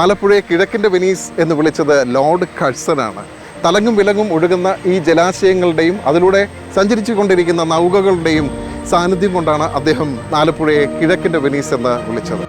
ആലപ്പുഴയെ കിഴക്കിന്റെ Venice എന്ന് വിളിച്ചത് Lord കഴ്സനാണ്. തലങ്ങും വിലങ്ങും ഒഴുകുന്ന ഈ ജലാശയങ്ങളുടെയും അതിലൂടെ സഞ്ചരിച്ചു കൊണ്ടിരിക്കുന്ന നൗകകളുടെയും സാന്നിധ്യം കൊണ്ടാണ് അദ്ദേഹം ആലപ്പുഴയെ കിഴക്കിന്റെ വെനീസ് എന്ന് വിളിച്ചത്.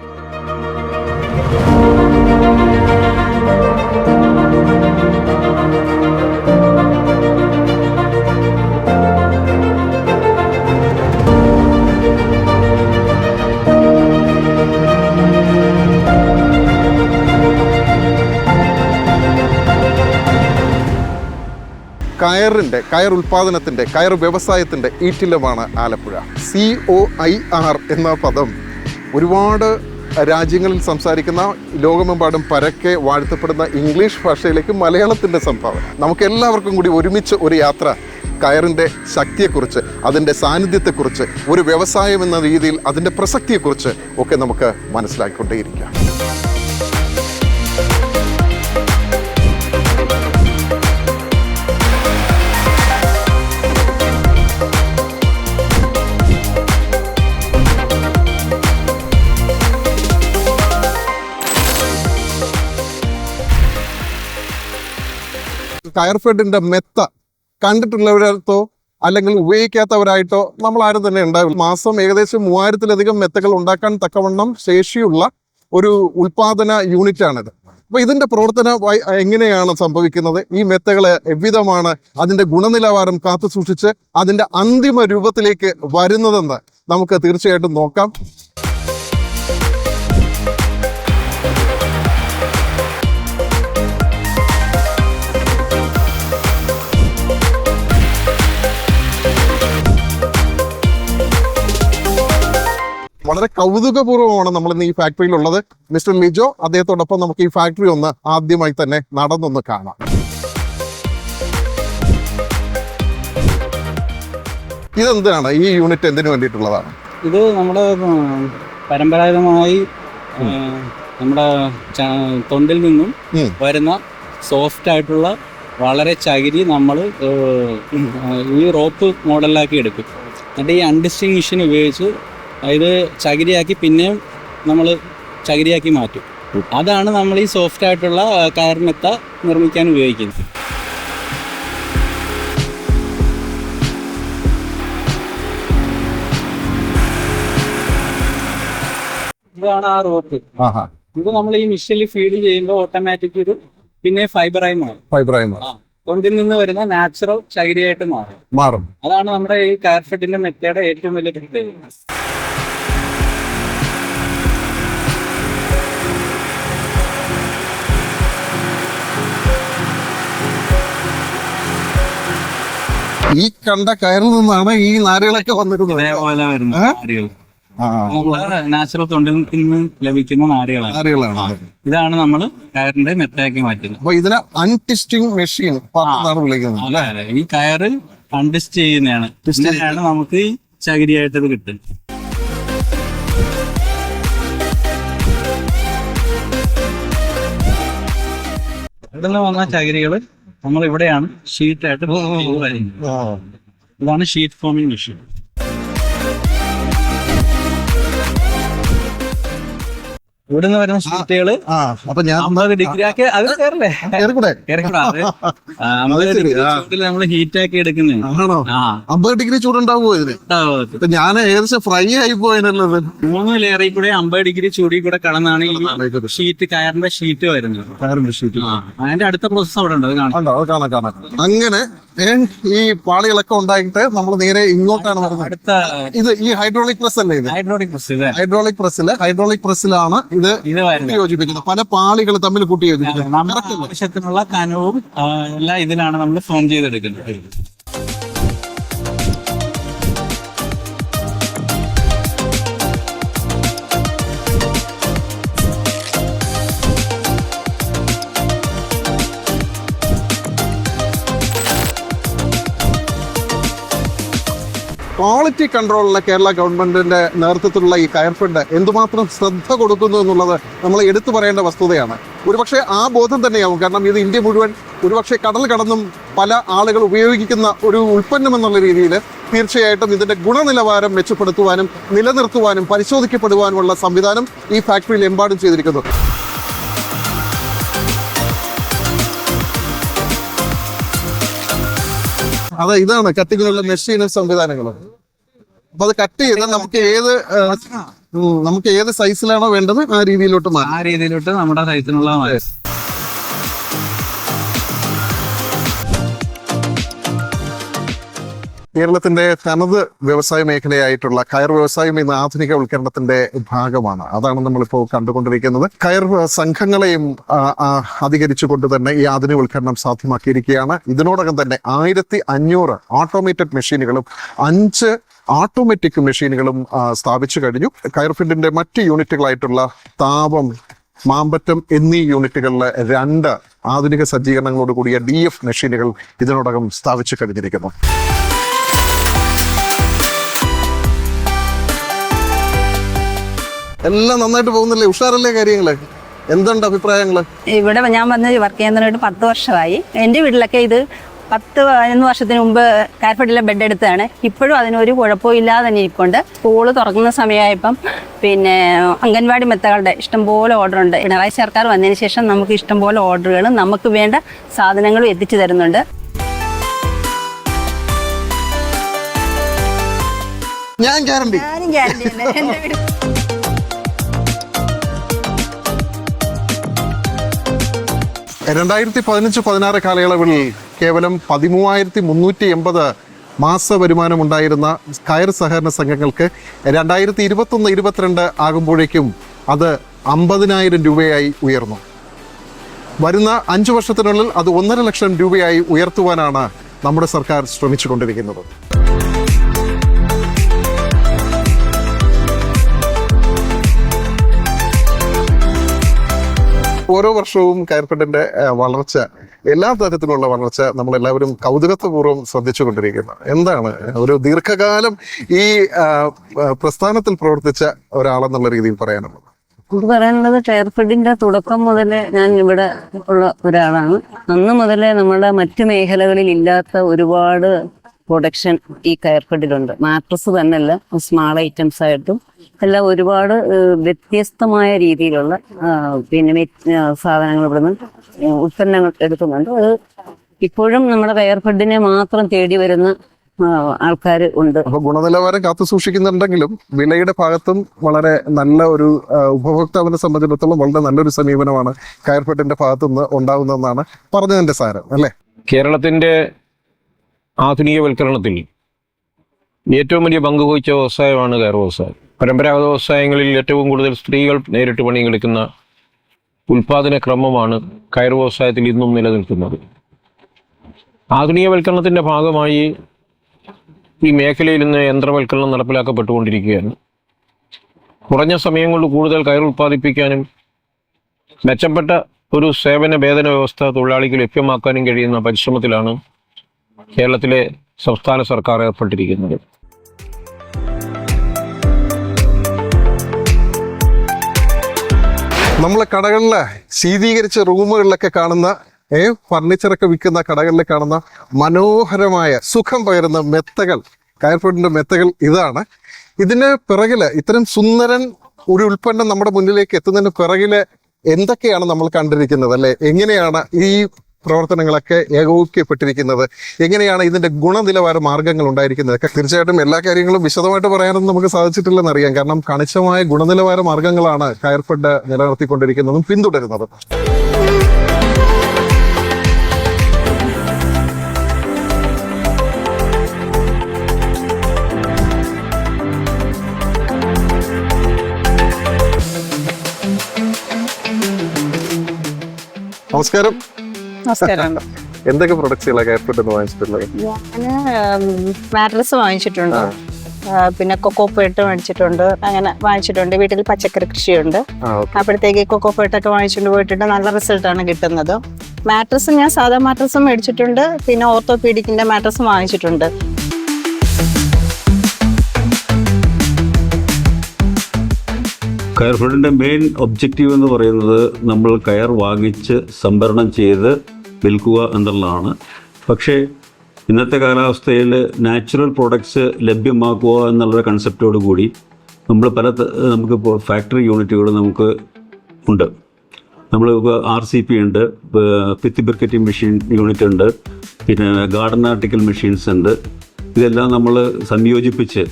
കയറിന്റെ കയർ ഉൽപ്പാദനത്തിന്റെ കയർ വ്യവസായത്തിന്റെ ഈറ്റില്ലമാണ് Alappuzha. C O I R എന്ന പദം ഒരുപാട് രാജ്യങ്ങളിൽ സംസാരിക്കുന്ന ലോകമെമ്പാടും പരക്കെ വാഴ്ത്തപ്പെടുന്ന ഇംഗ്ലീഷ് ഭാഷയിലേക്ക് മലയാളത്തിന്റെ സംഭാവന. നമുക്ക് എല്ലാവർക്കും കൂടി ഒരുമിച്ച് ഒരു യാത്ര കയറിന്റെ ശക്തിയെക്കുറിച്ച് അതിന്റെ സാന്നിധ്യത്തെക്കുറിച്ച് ഒരു വ്യവസായം എന്ന രീതിയിൽ അതിന്റെ പ്രസക്തിയെക്കുറിച്ച് ഒക്കെ നമുക്ക് മനസ്സിലാക്കിക്കൊണ്ടേയിരിക്കാം. കയർഫെഡിന്റെ മെത്ത കണ്ടിട്ടുള്ളവരത്തോ അല്ലെങ്കിൽ ഉപയോഗിക്കാത്തവരായിട്ടോ നമ്മൾ ആരും തന്നെ ഉണ്ടാവില്ല. മാസം ഏകദേശം മൂവായിരത്തിലധികം മെത്തകൾ ഉണ്ടാക്കാൻ തക്കവണ്ണം ശേഷിയുള്ള ഒരു ഉൽപാദന യൂണിറ്റാണിത്. അപ്പോൾ ഇതിന്റെ പ്രവർത്തനം എങ്ങനെയാണ് സംഭവിക്കുന്നത്? ഈ മെത്തകൾ എവിധമാണ് അതിന്റെ ഗുണനിലവാരം കാത്തു സൂക്ഷിച്ച് അതിന്റെ അന്തിമ രൂപത്തിലേക്ക് വരുന്നതെന്ന് നമുക്ക് തീർച്ചയായിട്ടും നോക്കാം. വളരെ കൗതുകപൂർവമാണ് നമ്മൾ ഇന്ന് ഈ ഫാക്ടറിയിൽ ഉള്ളത്. മിസ്റ്റർ ലിജോ അദ്ദേഹത്തോടൊപ്പം നമുക്ക് ഈ ഫാക്ടറി ഒന്ന് ആദ്യമായി തന്നെ നടന്നൊന്ന് കാണാം. ഇതെന്താണ്? ഈ യൂണിറ്റ് എന്തിനു വേണ്ടിയിട്ടുള്ളതാണ്? ഇത് നമ്മുടെ പരമ്പരാഗതമായി നമ്മുടെ തൊണ്ടിൽ നിന്നും വരുന്ന സോഫ്റ്റ് ആയിട്ടുള്ള വളരെ ചകിരി നമ്മൾ ഈ റോപ്പ് മോഡലാക്കി എടുക്കും. എന്നിട്ട് ഈ അൺഡിസ്റ്റിങ് മെഷീൻ ഉപയോഗിച്ച് ഇത് ചകിരിയാക്കി പിന്നെയും നമ്മൾ ചകിരിയാക്കി മാറ്റും. അതാണ് നമ്മൾ ഈ സോഫ്റ്റ് ആയിട്ടുള്ള കയറിനെത്ത നിർമ്മിക്കാൻ ഉപയോഗിക്കുന്നത്. ഇതാണ് ആ റോപ്പ് ഇത് നമ്മൾ ഈ മിഷനിൽ ഫീഡ് ചെയ്യുമ്പോൾ ഓട്ടോമാറ്റിക് ഒരു പിന്നെ ഫൈബറായി മാറും. ഫൈബറായി മാറും. കൊണ്ടിൽ നിന്ന് വരുന്ന നാച്ചുറൽ ചകിരിയായിട്ട് മാറും. മാറും. അതാണ് നമ്മുടെ ഈ കയർഫെഡിന്റെ മെത്തയുടെ ഏറ്റവും വലിയ പ്രത്യേകത. ഈ കണ്ട കയറിൽ നിന്നാണ് ഈ നാരുകളൊക്കെ വന്നിരുന്നത്. നാച്ചുറൽ തൊണ്ടിൽ നിന്ന് ലഭിക്കുന്ന നാരുകളാണ്. നാരുകളാണ്. ഇതാണ് നമ്മൾ കയറിന്റെ മെത്തയാക്കി മാറ്റുന്നത്. അപ്പൊ ഇതിനെ അൺടിസ്റ്റിംഗ് മെഷീൻ വിളിക്കുന്നത്. ഈ കയറ് കണ്ടിസ്റ്റ് ചെയ്യുന്നതാണ്. ടിസ്റ്റിനാണ് നമുക്ക് ചകിരിയായിട്ടത് കിട്ടുന്നത് ഇവിടെ നിന്ന് വന്ന ചകിരികൾ നമ്മൾ ഇവിടെയാണ് ഷീറ്റായിട്ട് ഇതാണ് ഷീറ്റ് ഫോമിംഗ് മെഷീൻ ഇവിടെ നിന്ന് വരുന്ന സുഹൃത്തുക്കൾ അപ്പൊ ഞാൻ അമ്പത് ഡിഗ്രി ആക്കി അത് കയറല്ലേ കയറിക്കൂടെ. ചൂടിൽ നമ്മൾ ഹീറ്റ് ആക്കി എടുക്കുന്നേ. ആണോ? അമ്പത് ഡിഗ്രി ചൂടുണ്ടാവുമോ ഇതിന്. ഇപ്പൊ ഞാൻ ഏകദേശം ഫ്രൈ ആയി പോയതല്ലത് മൂന്ന് ലെയറിൽ കൂടെ അമ്പത് ഡിഗ്രി ചൂടി കൂടെ കടന്നാണ് ഈ ഷീറ്റ് കയറിന്റെ ഷീറ്റ് വരുന്നത്. ആ, അതിന്റെ അടുത്ത പ്രോസസ് അവിടെ ഉണ്ട് അത് കാണാം. അങ്ങനെ ഈ പാളികളൊക്കെ ഉണ്ടായിട്ട് നമ്മൾ നേരെ ഇങ്ങോട്ടാണ് അടുത്ത ഇത് ഈ ഹൈഡ്രോളിക് പ്രസ് അല്ലേ ഇത്? ഹൈഡ്രോളിക് പ്രസ് ഹൈഡ്രോളിക് പ്രസ്സിൽ ഹൈഡ്രോളിക് പ്രസ്സിലാണ് ഇത് കൂട്ടി യോജിപ്പിക്കുന്നത് പല പാളികൾ തമ്മിൽ കൂട്ടി യോജിപ്പിക്കുന്നത് ആവശ്യത്തിനുള്ള കനവും എല്ലാം ഇതിലാണ് നമ്മൾ ഫോം ചെയ്തെടുക്കുന്നത്. ക്വാളിറ്റി കൺട്രോളിലെ കേരള ഗവൺമെന്റിന്റെ നേതൃത്വത്തിലുള്ള ഈ കയർഫെഡ് എന്തുമാത്രം ശ്രദ്ധ കൊടുക്കുന്നു എന്നുള്ളത് നമ്മൾ എടുത്തു പറയേണ്ട വസ്തുതയാണ്. ഒരുപക്ഷെ ആ ബോധം തന്നെയാവും. കാരണം ഇത് ഇന്ത്യ മുഴുവൻ ഒരുപക്ഷെ കടൽ കടന്നും പല ആളുകൾ ഉപയോഗിക്കുന്ന ഒരു ഉൽപ്പന്നം എന്നുള്ള രീതിയിൽ തീർച്ചയായിട്ടും ഇതിന്റെ ഗുണനിലവാരം മെച്ചപ്പെടുത്തുവാനും നിലനിർത്തുവാനും പരിശോധിക്കപ്പെടുവാനുമുള്ള സംവിധാനം ഈ ഫാക്ടറിയിൽ എമ്പാടും ചെയ്തിരിക്കുന്നു. അതെ ഇതാണ് കട്ടിങ്ങിനുള്ള മെഷീനും സംവിധാനങ്ങളും. അപ്പൊ അത് കട്ട് ചെയ്താൽ നമുക്ക് ഏത് നമുക്ക് ഏത് സൈസിലാണോ വേണ്ടത് ആ രീതിയിലോട്ട് മാറാം ആ രീതിയിലോട്ട് നമ്മുടെ സൈസിനുള്ള കേരളത്തിന്റെ തനത് വ്യവസായ മേഖലയായിട്ടുള്ള കയർ വ്യവസായം ഇന്ന് ആധുനിക ആധുനികവൽക്കരണത്തിന്റെ ഭാഗമാണ്. അതാണ് നമ്മളിപ്പോൾ കണ്ടുകൊണ്ടിരിക്കുന്നത്. കയർ സംഘങ്ങളെയും അധികരിച്ചുകൊണ്ട് തന്നെ ഈ ആധുനിക ആധുനികവൽക്കരണം സാധ്യമാക്കിയിരിക്കുകയാണ്. ഇതിനോടകം തന്നെ ആയിരത്തി അഞ്ഞൂറ് ഓട്ടോമേറ്റഡ് മെഷീനുകളും അഞ്ച് ഓട്ടോമാറ്റിക് മെഷീനുകളും സ്ഥാപിച്ചു കഴിഞ്ഞു. കയർഫിഡിന്റെ മറ്റ് യൂണിറ്റുകളായിട്ടുള്ള താപം മാമ്പറ്റം എന്നീ യൂണിറ്റുകളിലെ രണ്ട് ആധുനിക സജ്ജീകരണങ്ങളോട് കൂടിയ ഡി എഫ് മെഷീനുകൾ ഇതിനോടകം സ്ഥാപിച്ചു കഴിഞ്ഞിരിക്കുന്നു. എല്ലാം നന്നായിട്ട് പോകുന്നില്ലേ? ഉഷാറല്ലേ കാര്യങ്ങൾ? എന്തുണ്ട് അഭിപ്രായങ്ങൾ? ഇവിടെ ഞാൻ വന്ന് വർക്ക് ചെയ്യുന്നതിനായിട്ട് പത്ത് വർഷമായി. എന്റെ വീട്ടിലൊക്കെ ഇത് പത്ത് പതിനൊന്ന് വർഷത്തിന് മുമ്പ് കാർപ്പറ്റിലെ ബെഡ് എടുത്തതാണ്. ഇപ്പോഴും അതിനൊരു കുഴപ്പവും ഇല്ലാതെ തന്നെ ഇരിപ്പുണ്ട്. സ്കൂൾ തുറക്കുന്ന സമയമായപ്പം പിന്നെ അംഗൻവാടി മെത്തകളുടെ ഇഷ്ടംപോലെ ഓർഡർ ഉണ്ട്. പിണറായി സർക്കാർ വന്നതിന് ശേഷം നമുക്ക് ഇഷ്ടംപോലെ ഓർഡറുകളും നമുക്ക് വേണ്ട സാധനങ്ങളും എത്തിച്ചു തരുന്നുണ്ട്. ഞാൻ ഗ്യാരണ്ടി. ഞാനും guarantee രണ്ടായിരത്തി പതിനഞ്ച് പതിനാറ് കാലയളവിൽ കേവലം പതിമൂവായിരത്തി മുന്നൂറ്റി എൺപത് മാസ വരുമാനം ഉണ്ടായിരുന്ന കയർ സഹകരണ സംഘങ്ങൾക്ക് രണ്ടായിരത്തി ഇരുപത്തൊന്ന് ഇരുപത്തിരണ്ട് ആകുമ്പോഴേക്കും അത് അമ്പതിനായിരം രൂപയായി ഉയർന്നു. വരുന്ന അഞ്ചു വർഷത്തിനുള്ളിൽ അത് ഒന്നര ലക്ഷം രൂപയായി ഉയർത്തുവാനാണ് നമ്മുടെ സർക്കാർ ശ്രമിച്ചുകൊണ്ടിരിക്കുന്നത്. ഓരോ വർഷവും കയർപ്പെട്ടിന്റെ വളർച്ച എല്ലാ തരത്തിലുള്ള വളർച്ച നമ്മൾ എല്ലാവരും കൗതുകത്വപൂർവം ശ്രദ്ധിച്ചുകൊണ്ടിരിക്കുന്നു. എന്താണ്? ഒരു ദീർഘകാലം ഈ പ്രസ്ഥാനത്തിൽ പ്രവർത്തിച്ച ഒരാളെന്നുള്ള രീതിയിൽ പറയാനുള്ളത്. എനിക്ക് പറയാനുള്ളത് ടയർഫെഡിന്റെ തുടക്കം മുതലേ ഞാൻ ഇവിടെ ഉള്ള ഒരാളാണ്. അന്ന് മുതലേ നമ്മുടെ മറ്റു മേഖലകളിൽ ഇല്ലാത്ത ഒരുപാട് പ്രൊഡക്ഷൻ ഈ കയർഫെഡിലുണ്ട് മാട്രസ് തന്നെയല്ല സ്മാൾ ഐറ്റംസ് ആയിട്ടും. എല്ലാം ഒരുപാട് വ്യത്യസ്തമായ രീതിയിലുള്ള പിന്നെ സാധനങ്ങൾ ഇവിടെ സാധനങ്ങൾ ഇവിടുന്ന് ഉൽപ്പന്നങ്ങൾ എടുക്കുന്നുണ്ട്. അത് ഇപ്പോഴും നമ്മുടെ കയർഫെഡിനെ മാത്രം തേടി വരുന്ന ആൾക്കാർ ഉണ്ട്. അപ്പൊ ഗുണനിലവാരം കാത്തു സൂക്ഷിക്കുന്നുണ്ടെങ്കിലും വിലയുടെ ഭാഗത്തും വളരെ നല്ല ഒരു ഉപഭോക്താവിനെ സംബന്ധിച്ചിടത്തോളം വളരെ നല്ലൊരു സമീപനമാണ് കയർഫെഡിന്റെ ഭാഗത്തുനിന്ന് ഉണ്ടാകുന്നതെന്നാണ് പറഞ്ഞതിന്റെ സാരം അല്ലെ? കേരളത്തിന്റെ ആധുനികവൽക്കരണത്തിൽ ഏറ്റവും വലിയ പങ്ക് വഹിച്ച വ്യവസായമാണ് കയർ വ്യവസായം. പരമ്പരാഗത വ്യവസായങ്ങളിൽ ഏറ്റവും കൂടുതൽ സ്ത്രീകൾ നേരിട്ട് പണിയെടുക്കുന്ന ഉൽപാദന ക്രമമാണ് കയർ വ്യവസായത്തിൽ ഇന്നും നിലനിൽക്കുന്നത്. ആധുനികവൽക്കരണത്തിന്റെ ഭാഗമായി ഈ മേഖലയിൽ ഇന്ന് യന്ത്രവൽക്കരണം നടപ്പിലാക്കപ്പെട്ടുകൊണ്ടിരിക്കുകയാണ്. കുറഞ്ഞ സമയം കൊണ്ട് കൂടുതൽ കയർ ഉൽപ്പാദിപ്പിക്കാനും മെച്ചപ്പെട്ട ഒരു സേവന വേതന വ്യവസ്ഥ തൊഴിലാളിക്ക് ലഭ്യമാക്കാനും കഴിയുന്ന പരിശ്രമത്തിലാണ് കേരളത്തിലെ സംസ്ഥാന സർക്കാർ ഏർപ്പെട്ടിരിക്കുന്നത്. നമ്മളെ കടകളിലെ ശീതീകരിച്ച റൂമുകളിലൊക്കെ കാണുന്ന ഏ ഫർണിച്ചറൊക്കെ വിൽക്കുന്ന കടകളിൽ കാണുന്ന മനോഹരമായ സുഖം പകരുന്ന മെത്തകൾ കയർഫോഡിന്റെ മെത്തകൾ ഇതാണ്. ഇതിന് പിറകിൽ ഇത്തരം സുന്ദരൻ ഒരു ഉൽപ്പന്നം നമ്മുടെ മുന്നിലേക്ക് എത്തുന്നതിന് പിറകിൽ എന്തൊക്കെയാണ് നമ്മൾ കണ്ടിരിക്കുന്നത്? അല്ലെ? എങ്ങനെയാണ് ഈ പ്രവർത്തനങ്ങളൊക്കെ ഏകോപിക്കപ്പെട്ടിരിക്കുന്നത്. എങ്ങനെയാണ് ഇതിന്റെ ഗുണനിലവാര മാർഗങ്ങൾ ഉണ്ടായിരിക്കുന്നത്? തീർച്ചയായിട്ടും എല്ലാ കാര്യങ്ങളും വിശദമായിട്ട് പറയാനൊന്നും നമുക്ക് സാധിച്ചിട്ടില്ലെന്ന് അറിയാം. കാരണം കണിച്ചമായ ഗുണനിലവാര മാർഗങ്ങളാണ് കയർഫെഡ് നിലനിർത്തിക്കൊണ്ടിരിക്കുന്നതും പിന്തുടരുന്നതും. നമസ്കാരം. നമസ്കാരം. എന്തൊക്കെ പ്രൊഡക്ട്സുകളാണ് കയർഫെഡ് എന്ന് വാങ്ങിച്ചിട്ടുള്ളത്? ഞാൻ മാട്രസ് വാങ്ങിച്ചിട്ടുണ്ട്. പിന്നെ കൊക്കോ പേട്ട് മേടിച്ചിട്ടുണ്ട്. അങ്ങനെ വാങ്ങിച്ചിട്ടുണ്ട്. വീട്ടിൽ പച്ചക്കറി കൃഷിയുണ്ട്. അപ്പോഴത്തേക്ക് കൊക്കോ പേട്ടൊക്കെ വാങ്ങിച്ചുകൊണ്ട് പോയിട്ടുണ്ട്. നല്ല റിസൾട്ടാണ് കിട്ടുന്നത്. മാട്രസ് ഞാൻ സാധാ മാട്രസും മേടിച്ചിട്ടുണ്ട്. പിന്നെ ഓർത്തോപീഡിക്കിന്റെ മാട്രസും വാങ്ങിച്ചിട്ടുണ്ട്. കയർ ഫെഡിന്റെ മെയിൻ ഒബ്ജക്റ്റീവ് എന്ന് പറയുന്നത് നമ്മൾ കയർ വാങ്ങിച്ച് സംഭരണം ചെയ്ത് വിൽക്കുക എന്നുള്ളതാണ്. പക്ഷേ ഇന്നത്തെ കാലാവസ്ഥയിൽ നാച്ചുറൽ പ്രോഡക്ട്സ് ലഭ്യമാക്കുക എന്നുള്ളൊരു കൺസെപ്റ്റോട് കൂടി നമ്മൾ പല നമുക്കിപ്പോൾ ഫാക്ടറി യൂണിറ്റുകൾ നമുക്ക് ഉണ്ട്. നമ്മൾ ആർ സി പി ഉണ്ട് പിത്തി ബിർക്കറ്റിംഗ് മെഷീൻ യൂണിറ്റ് ഉണ്ട് പിന്നെ ഗാർഡൻ ആർട്ടിക്കൽ മെഷീൻസ് ഉണ്ട്. ഇതെല്ലാം നമ്മൾ സംയോജിപ്പിച്ച്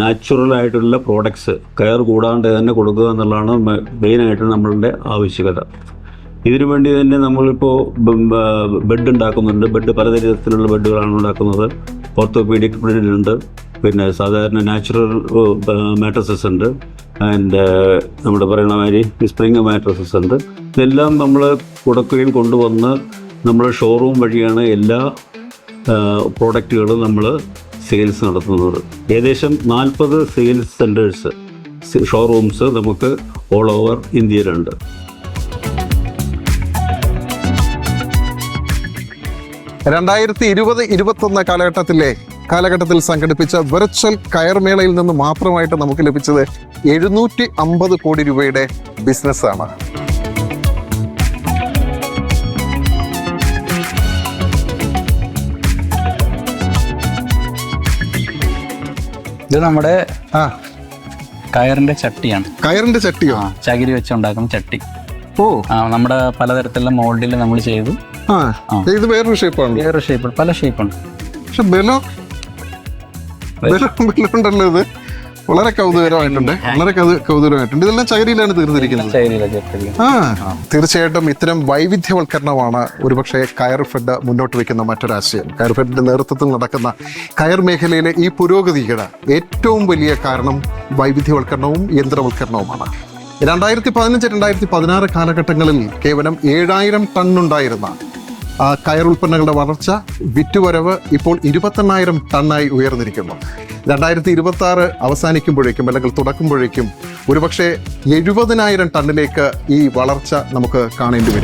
നാച്ചുറലായിട്ടുള്ള പ്രോഡക്ട്സ് കയർ കൂടാണ്ട് തന്നെ കൊടുക്കുക എന്നുള്ളതാണ് മെയിനായിട്ട് നമ്മളുടെ ആവശ്യകത. ഇതിനു വേണ്ടി തന്നെ നമ്മളിപ്പോൾ ബെഡ് ഉണ്ടാക്കുന്നുണ്ട്. ബെഡ് പലതരത്തിലുള്ള ബെഡുകളാണ് ഉണ്ടാക്കുന്നത്. ഓർത്തോപീഡിക് ബെഡുണ്ട് പിന്നെ സാധാരണ നാച്ചുറൽ മാട്രസസ് ഉണ്ട്. ആൻഡ് നമ്മുടെ പറയുന്ന മാതിരി സ്പ്രിങ് മാട്രസസ് ഉണ്ട്. ഇതെല്ലാം നമ്മൾ കൊടുക്കുകയും കൊണ്ടുവന്ന് നമ്മൾ ഷോറൂം വഴിയാണ് എല്ലാ പ്രോഡക്റ്റുകളും നമ്മൾ സെയിൽസ് നടത്തുന്നത്. ഏകദേശം നാൽപ്പത് സെയിൽസ് സെന്റേഴ്സ് ഷോറൂംസ് നമുക്ക് ഓൾ ഓവർ ഇന്ത്യയിലുണ്ട്. രണ്ടായിരത്തി ഇരുപത് ഇരുപത്തൊന്ന് കാലഘട്ടത്തിലെ കാലഘട്ടത്തിൽ സംഘടിപ്പിച്ച വെർച്വൽ കയർമേളയിൽ നിന്ന് മാത്രമായിട്ട് നമുക്ക് ലഭിച്ചത് എഴുന്നൂറ്റി അമ്പത് കോടി രൂപയുടെ ബിസിനസ്സാണ്. ഇത് നമ്മുടെ ആ. കയറിന്റെ ചട്ടിയാണ്. കയറിന്റെ ചട്ടിയോ? ചകിരി വെച്ചുണ്ടാക്കുന്ന ചട്ടി. ഓ. ആ നമ്മുടെ പലതരത്തിലുള്ള മോൾഡിൽ നമ്മൾ ചെയ്തു. ആ. ഇത് വേറൊരു ഷേപ്പാണ് വേറെ ഷേപ്പ് പല ഷേപ്പാണ് പക്ഷെ ബലോ ബലം. ബലമുണ്ടല്ലോ ഇത്. വളരെ കൗതുകരമായിട്ടുണ്ട്. വളരെ കൗതുകരമായിട്ടുണ്ട്. ഇതെല്ലാം ചൈനയിലാണ് തീർന്നിരിക്കുന്നത്. ആ തീർച്ചയായിട്ടും ഇത്തരം വൈവിധ്യവൽക്കരണമാണ് ഒരുപക്ഷെ കയർ ഫെഡ് മുന്നോട്ട് വയ്ക്കുന്ന മറ്റൊരാശയം കയർ ഫെഡിന്റെ നേതൃത്വത്തിൽ നടക്കുന്ന കയർ മേഖലയിലെ ഈ പുരോഗതിയുടെ ഏറ്റവും വലിയ കാരണം വൈവിധ്യവൽക്കരണവും യന്ത്രവൽക്കരണവുമാണ്. രണ്ടായിരത്തി പതിനഞ്ച് രണ്ടായിരത്തി പതിനാറ് കാലഘട്ടങ്ങളിൽ കേവലം ഏഴായിരം ടൺ ഉണ്ടായിരുന്ന കയർ ഉൽപ്പന്നങ്ങളുടെ വളർച്ച വിറ്റുവരവ് ഇപ്പോൾ ഇരുപത്തെണ്ണായിരം ടണ്ണായി ഉയർന്നിരിക്കുന്നു. രണ്ടായിരത്തി ഇരുപത്തി ആറ് അവസാനിക്കുമ്പോഴേക്കും അല്ലെങ്കിൽ തുടക്കുമ്പോഴേക്കും ഒരുപക്ഷെ എഴുപതിനായിരം ടണ്ണിലേക്ക് ഈ വളർച്ച നമുക്ക് കാണേണ്ടി വരും.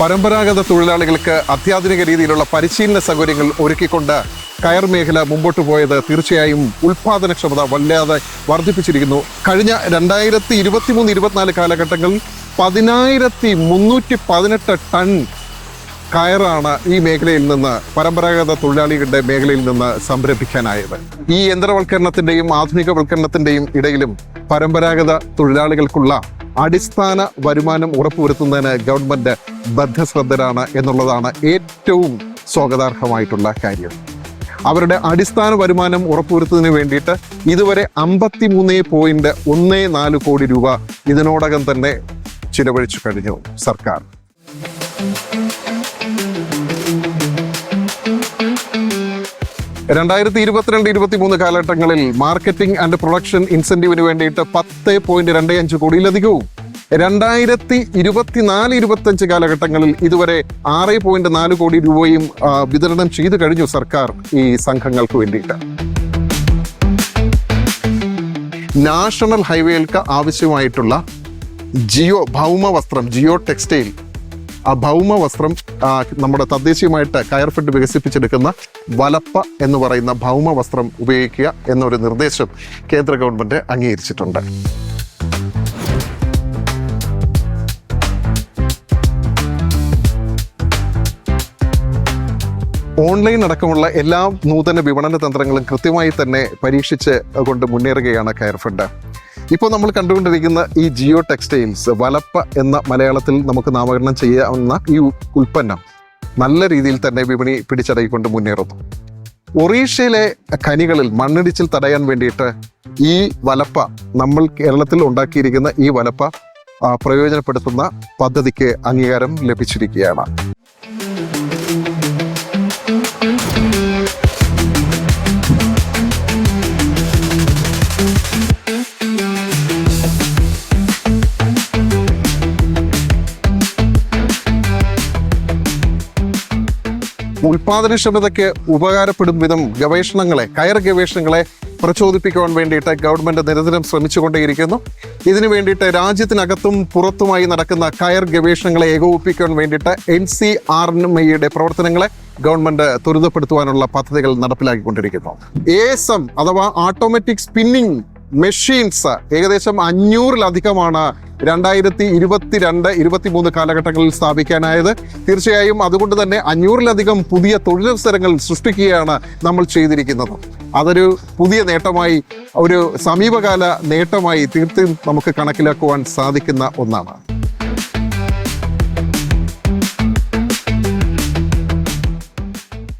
പരമ്പരാഗത തൊഴിലാളികൾക്ക് അത്യാധുനിക രീതിയിലുള്ള പരിശീലന സൗകര്യങ്ങൾ ഒരുക്കിക്കൊണ്ട് കയർ മേഖല മുമ്പോട്ട് പോയത് തീർച്ചയായും ഉൽപാദനക്ഷമത വല്ലാതെ വർദ്ധിപ്പിച്ചിരിക്കുന്നു. കഴിഞ്ഞ രണ്ടായിരത്തി ഇരുപത്തി മൂന്ന് ഇരുപത്തിനാല് കാലഘട്ടങ്ങളിൽ പതിനായിരത്തി മുന്നൂറ്റി പതിനെട്ട് ടൺ കയറാണ് ഈ മേഖലയിൽ നിന്ന് പരമ്പരാഗത തൊഴിലാളികളുടെ മേഖലയിൽ നിന്ന് സംരംഭിക്കാനായത്. ഈ യന്ത്രവൽക്കരണത്തിന്റെയും ആധുനികവൽക്കരണത്തിന്റെയും ഇടയിലും പരമ്പരാഗത തൊഴിലാളികൾക്കുള്ള അടിസ്ഥാന വരുമാനം ഉറപ്പുവരുത്തുന്നതിന് ഗവൺമെന്റ് ബദ്ധശ്രദ്ധരാണ് എന്നുള്ളതാണ് ഏറ്റവും സ്വാഗതാർഹമായിട്ടുള്ള കാര്യം. അവരുടെ അടിസ്ഥാന വരുമാനം ഉറപ്പുവരുത്തുന്നതിന് വേണ്ടിയിട്ട് ഇതുവരെ അമ്പത്തി മൂന്ന് പോയിന്റ് ഒന്ന് നാല് കോടി രൂപ ഇതിനോടകം തന്നെ ചിലവഴിച്ചു കഴിഞ്ഞു സർക്കാർ. രണ്ടായിരത്തി ഇരുപത്തിരണ്ട് ഇരുപത്തി മൂന്ന് കാലഘട്ടങ്ങളിൽ മാർക്കറ്റിംഗ് ആൻഡ് പ്രൊഡക്ഷൻ ഇൻസെന്റീവിന് വേണ്ടിയിട്ട് പത്ത് പോയിന്റ് രണ്ട് അഞ്ച് കോടിയിലധികവും. രണ്ടായിരത്തി ഇരുപത്തിനാല് ഇരുപത്തഞ്ച് കാലഘട്ടങ്ങളിൽ ഇതുവരെ ആറ് പോയിന്റ് നാല് കോടി രൂപയും വിതരണം ചെയ്തു കഴിഞ്ഞു സർക്കാർ ഈ സംഘങ്ങൾക്ക് വേണ്ടിയിട്ട്. നാഷണൽ ഹൈവേകൾക്ക് ആവശ്യമായിട്ടുള്ള ജിയോ ഭൗമ വസ്ത്രം ജിയോ ടെക്സ്റ്റൈൽ ആ ഭൗമ വസ്ത്രം നമ്മുടെ തദ്ദേശീയമായിട്ട് കയർഫെഡ് വികസിപ്പിച്ചെടുക്കുന്ന വലപ്പ എന്ന് പറയുന്ന ഭൗമ വസ്ത്രം ഉപയോഗിക്കുക എന്നൊരു നിർദ്ദേശം കേന്ദ്ര ഗവൺമെന്റ് അംഗീകരിച്ചിട്ടുണ്ട്. ഓൺലൈൻ അടക്കമുള്ള എല്ലാ നൂതന വിപണന തന്ത്രങ്ങളും കൃത്യമായി തന്നെ പരീക്ഷിച്ച് കൊണ്ട് മുന്നേറുകയാണ് കയർഫെഡ് ഇപ്പോൾ നമ്മൾ കണ്ടുകൊണ്ടിരിക്കുന്ന ഈ ജിയോ ടെക്സ്റ്റൈൽസ് വലപ്പ എന്ന മലയാളത്തിൽ നമുക്ക് നാമകരണം ചെയ്യാവുന്ന ഈ ഉൽപ്പന്നം നല്ല രീതിയിൽ തന്നെ വിപണി പിടിച്ചടക്കിക്കൊണ്ട് മുന്നേറുന്നു. ഒറീഷയിലെ ഖനികളിൽ മണ്ണിടിച്ചിൽ തടയാൻ വേണ്ടിയിട്ട് ഈ വലപ്പ നമ്മൾ കേരളത്തിൽ ഉണ്ടാക്കിയിരിക്കുന്ന ഈ വലപ്പ പ്രയോജനപ്പെടുത്തുന്ന പദ്ധതിക്ക് അംഗീകാരം ലഭിച്ചിരിക്കുകയാണ്. ഉൽപാദനക്ഷമതയ്ക്ക് ഉപകാരപ്പെടും വിധം ഗവേഷണങ്ങളെ കയർ ഗവേഷണങ്ങളെ പ്രചോദിപ്പിക്കുവാൻ വേണ്ടിയിട്ട് ഗവൺമെന്റ് നിരന്തരം ശ്രമിച്ചുകൊണ്ടേയിരിക്കുന്നു. ഇതിനു വേണ്ടിയിട്ട് രാജ്യത്തിനകത്തും പുറത്തുമായി നടക്കുന്ന കയർ ഗവേഷണങ്ങളെ ഏകോപിപ്പിക്കുവാൻ വേണ്ടിയിട്ട് എൻ സി ആർ എൻ ഐയുടെ പ്രവർത്തനങ്ങളെ ഗവൺമെന്റ് ത്വരിതപ്പെടുത്തുവാനുള്ള പദ്ധതികൾ നടപ്പിലാക്കിക്കൊണ്ടിരിക്കുന്നു. എ എസ് എം അഥവാ ഓട്ടോമാറ്റിക് സ്പിന്നിംഗ് മെഷീൻസ് ഏകദേശം അഞ്ഞൂറിലധികമാണ് രണ്ടായിരത്തി ഇരുപത്തിരണ്ട് ഇരുപത്തിമൂന്ന് കാലഘട്ടങ്ങളിൽ സ്ഥാപിക്കാനായത്. തീർച്ചയായും അതുകൊണ്ട് തന്നെ അഞ്ഞൂറിലധികം പുതിയ തൊഴിലവസരങ്ങൾ സൃഷ്ടിക്കുകയാണ് നമ്മൾ ചെയ്തിരിക്കുന്നത്. അതൊരു പുതിയ നേട്ടമായി ഒരു സമീപകാല നേട്ടമായി തീർത്തും നമുക്ക് കണക്കിലാക്കുവാൻ സാധിക്കുന്ന ഒന്നാണ്.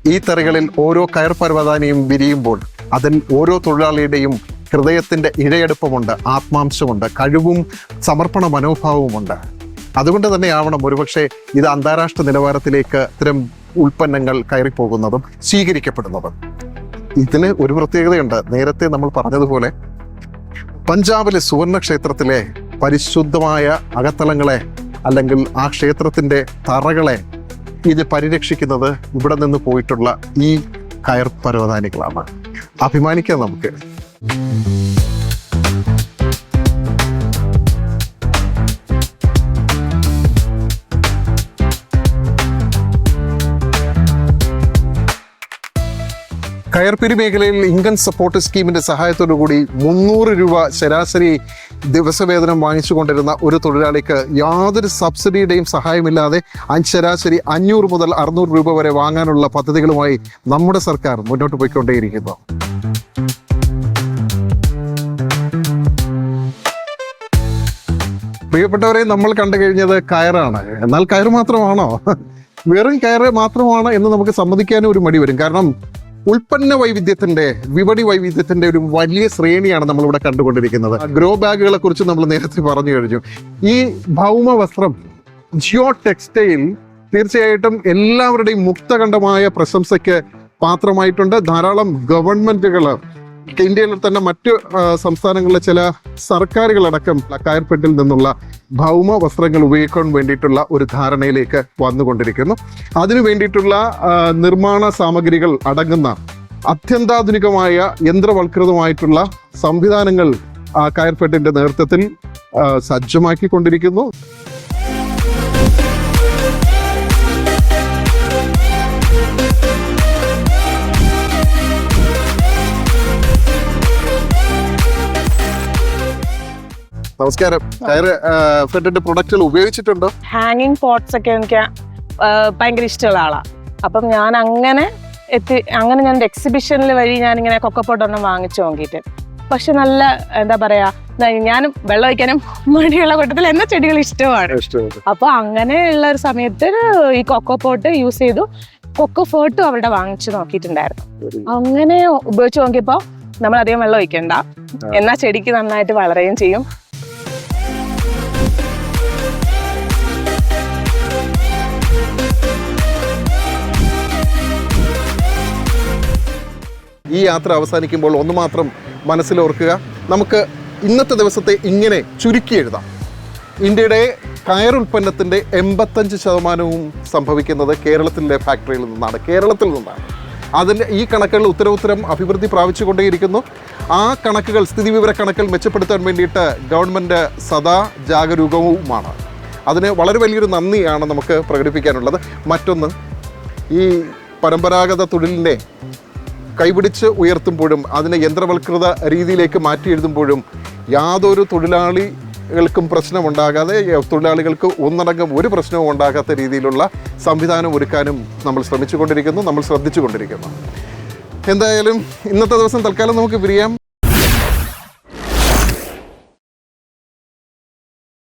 ഈ തറികളിൽ ഓരോ കയർ പരവതാനിയും വിരിയുമ്പോൾ അതിൽ ഓരോ തൊഴിലാളിയുടെയും ഹൃദയത്തിന്റെ ഇഴയെടുപ്പമുണ്ട് ആത്മാംശമുണ്ട് കഴിവും സമർപ്പണ മനോഭാവവുമുണ്ട്. അതുകൊണ്ട് തന്നെയാവണം ഒരുപക്ഷെ ഇത് അന്താരാഷ്ട്ര നിലവാരത്തിലേക്ക് ഇത്തരം ഉൽപ്പന്നങ്ങൾ കയറിപ്പോകുന്നതും സ്വീകരിക്കപ്പെടുന്നതും. ഇതിന് ഒരു പ്രത്യേകതയുണ്ട്. നേരത്തെ നമ്മൾ പറഞ്ഞതുപോലെ പഞ്ചാബിലെ സുവർണക്ഷേത്രത്തിലെ പരിശുദ്ധമായ അകത്തളങ്ങളെ അല്ലെങ്കിൽ ആ ക്ഷേത്രത്തിന്റെ തറകളെ ഇത് പരിരക്ഷിക്കുന്നത് ഇവിടെ നിന്ന് പോയിട്ടുള്ള ഈ കയർ പരവതാനികളാണ് അഭിമാനിക്കാം നമുക്ക്. കയർപ്പിരി മേഖലയിൽ ഇൻകം സപ്പോർട്ട് സഹായത്തോടു കൂടി മുന്നൂറ് രൂപ ശരാശരി ദിവസവേതനം വാങ്ങിച്ചുകൊണ്ടിരുന്ന ഒരു തൊഴിലാളിക്ക് യാതൊരു സബ്സിഡിയുടെയും സഹായമില്ലാതെ ശരാശരി അഞ്ഞൂറ് മുതൽ അറുന്നൂറ് രൂപ വരെ വാങ്ങാനുള്ള പദ്ധതികളുമായി നമ്മുടെ സർക്കാർ മുന്നോട്ട് പോയിക്കൊണ്ടേയിരിക്കുന്നു. പ്രിയപ്പെട്ടവരെ നമ്മൾ കണ്ടു കഴിഞ്ഞത് കയറാണ്. എന്നാൽ കയർ മാത്രമാണോ? വെറും കയറ് മാത്രമാണ് എന്ന് നമുക്ക് സമ്മതിക്കാനും ഒരു മടി വരും. കാരണം ഉൽപ്പന്ന വൈവിധ്യത്തിന്റെ വിപണി വൈവിധ്യത്തിന്റെ ഒരു വലിയ ശ്രേണിയാണ് നമ്മൾ ഇവിടെ കണ്ടുകൊണ്ടിരിക്കുന്നത്. ഗ്രോ ബാഗുകളെ കുറിച്ച് നമ്മൾ നേരത്തെ പറഞ്ഞു കഴിഞ്ഞു. ഈ ഭൗമ വസ്ത്രം ജിയോ ടെക്സ്റ്റൈൽ തീർച്ചയായിട്ടും എല്ലാവരുടെയും മുക്തകണ്ഠമായ പ്രശംസയ്ക്ക് പാത്രമായിട്ടുണ്ട്. ധാരാളം ഗവൺമെന്റുകൾ ഇന്ത്യയിൽ തന്നെ മറ്റു സംസ്ഥാനങ്ങളിലെ ചില സർക്കാരുകളടക്കം കയർപ്പെട്ടിൽ നിന്നുള്ള ഭൗമ വസ്ത്രങ്ങൾ ഉപയോഗിക്കാൻ വേണ്ടിയിട്ടുള്ള ഒരു ധാരണയിലേക്ക് വന്നുകൊണ്ടിരിക്കുന്നു. അതിനു വേണ്ടിയിട്ടുള്ള നിർമ്മാണ സാമഗ്രികൾ അടങ്ങുന്ന അത്യന്താധുനികമായ യന്ത്രവൽകൃതമായിട്ടുള്ള സംവിധാനങ്ങൾ ആ കയർപ്പെട്ടിന്റെ നേതൃത്വത്തിൽ സജ്ജമാക്കിക്കൊണ്ടിരിക്കുന്നു. നമസ്കാരം. ടയർ ഫ്രണ്ടിന്റെ പ്രൊഡക്റ്റുകൾ ഉപയോഗിച്ചിട്ടുണ്ടോ? ഹാങ്ങിങ് പോട്ട്സ് ഒക്കെ എനിക്ക് ഭയങ്കര ഇഷ്ടമുള്ള ആളാണ് അപ്പം ഞാൻ അങ്ങനെ എത്തി അങ്ങനെ ഞാൻ എക്സിബിഷനിൽ വഴി ഞാൻ ഇങ്ങനെ കൊക്കപ്പോട്ടൊന്നും വാങ്ങിച്ചു നോക്കിയിട്ട്. പക്ഷെ നല്ല എന്താ പറയാ ഞാനും ഞാൻ വെള്ളം ഒഴിക്കാനും മടിയുള്ള കൂട്ടത്തിൽ എന്ന ചെടികൾ ഇഷ്ടമാണ്. അപ്പൊ അങ്ങനെയുള്ള ഒരു സമയത്ത് ഈ കൊക്കോ പോട്ട് യൂസ് ചെയ്തു. കൊക്കോ ഫോട്ടും അവിടെ വാങ്ങിച്ചു നോക്കിയിട്ടുണ്ടായിരുന്നു. അങ്ങനെ ഉപയോഗിച്ച് നോക്കിയപ്പോ നമ്മൾ അധികം വെള്ളം ഒഴിക്കണ്ട. എന്നാ ചെടിക്ക് നന്നായിട്ട് വളരുകയും ചെയ്യും. ഈ യാത്ര അവസാനിക്കുമ്പോൾ ഒന്ന് മാത്രം മനസ്സിലോർക്കുക. നമുക്ക് ഇന്നത്തെ ദിവസത്തെ ഇങ്ങനെ ചുരുക്കി എഴുതാം. ഇന്ത്യയുടെ കയർ ഉൽപ്പന്നത്തിന്റെ എൺപത്തഞ്ച് ശതമാനവും സംഭവിക്കുന്നത് കേരളത്തിലെ ഫാക്ടറിയിൽ നിന്നാണ് കേരളത്തിൽ നിന്നാണ്. അതിന്റെ ഈ കണക്കുകൾ ഉത്തരോത്തരം അഭിവൃദ്ധി പ്രാപിച്ചുകൊണ്ടേയിരിക്കുന്നു. ആ കണക്കുകൾ സ്ഥിതിവിവര കണക്കുകൾ മെച്ചപ്പെടുത്താൻ വേണ്ടിയിട്ട് ഗവൺമെന്റ് സദാ ജാഗരൂകവുമാണ്. അതിന് വളരെ വലിയൊരു നന്ദിയാണ് നമുക്ക് പ്രകടിപ്പിക്കാനുള്ളത്. മറ്റൊന്ന് ഈ പരമ്പരാഗത തൊഴിലിനെ കൈപിടിച്ച് ഉയർത്തുമ്പോഴും അതിനെ യന്ത്രവൽകൃത രീതിയിലേക്ക് മാറ്റി എഴുതുമ്പോഴും യാതൊരു തൊഴിലാളികൾക്കും പ്രശ്നമുണ്ടാകാതെ യ- തൊഴിലാളികൾക്ക് ഒന്നടങ്കം ഒരു പ്രശ്നവും ഉണ്ടാകാത്ത രീതിയിലുള്ള സംവിധാനം ഒരുക്കാനും നമ്മൾ ശ്രമിച്ചുകൊണ്ടിരിക്കുന്നു നമ്മൾ ശ്രദ്ധിച്ചുകൊണ്ടിരിക്കുന്നു. എന്തായാലും ഇന്നത്തെ ദിവസം തൽക്കാലം നമുക്ക് പിരിയാം